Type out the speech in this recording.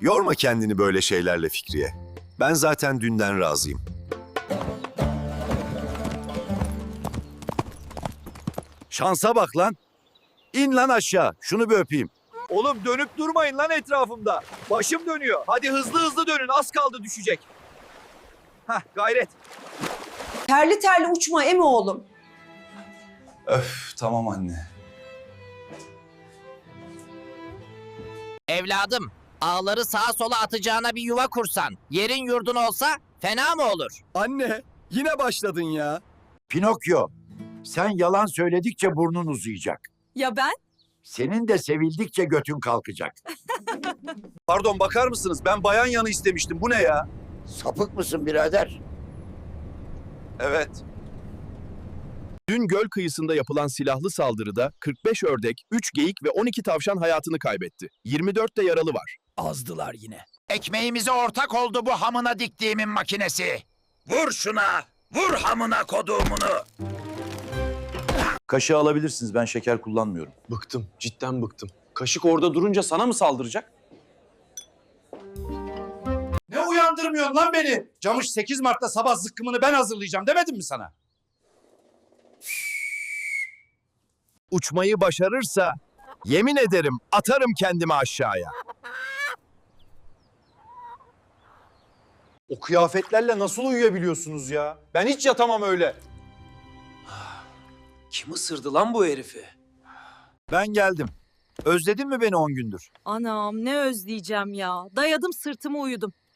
Yorma kendini böyle şeylerle Fikriye. Ben zaten dünden razıyım. Şansa bak lan. İn lan aşağı. Şunu bir öpeyim. Oğlum dönüp durmayın lan etrafımda. Başım dönüyor. Hadi hızlı hızlı dönün. Az kaldı düşecek. Hah gayret. Terli terli uçma emi oğlum. Öf tamam anne. Evladım, ağları sağa sola atacağına bir yuva kursan, yerin yurdun olsa fena mı olur? Anne yine başladın ya. Pinokyo, sen yalan söyledikçe burnun uzayacak. Ya ben? Senin de sevildikçe götün kalkacak. Pardon bakar mısınız? Ben bayan yanı istemiştim. Bu ne ya? Sapık mısın birader? Evet. Dün göl kıyısında yapılan silahlı saldırıda 45 ördek, 3 geyik ve 12 tavşan hayatını kaybetti. 24 de yaralı var. Azdılar yine. Ekmeğimize ortak oldu bu hamına diktiğimin makinesi. Vur şuna! Vur hamına koduğumunu! Kaşığı alabilirsiniz. Ben şeker kullanmıyorum. Bıktım, cidden bıktım. Kaşık orada durunca sana mı saldıracak? Ne uyandırmıyorsun lan beni? Camış 8 Mart'ta sabah zıkkımını ben hazırlayacağım demedim mi sana? Uçmayı başarırsa yemin ederim atarım kendimi aşağıya. O kıyafetlerle nasıl uyuyabiliyorsunuz ya? Ben hiç yatamam öyle. Kim ısırdı lan bu herifi? Ben geldim. Özledin mi beni 10 gündür? Anam ne özleyeceğim ya. Dayadım sırtımı uyudum.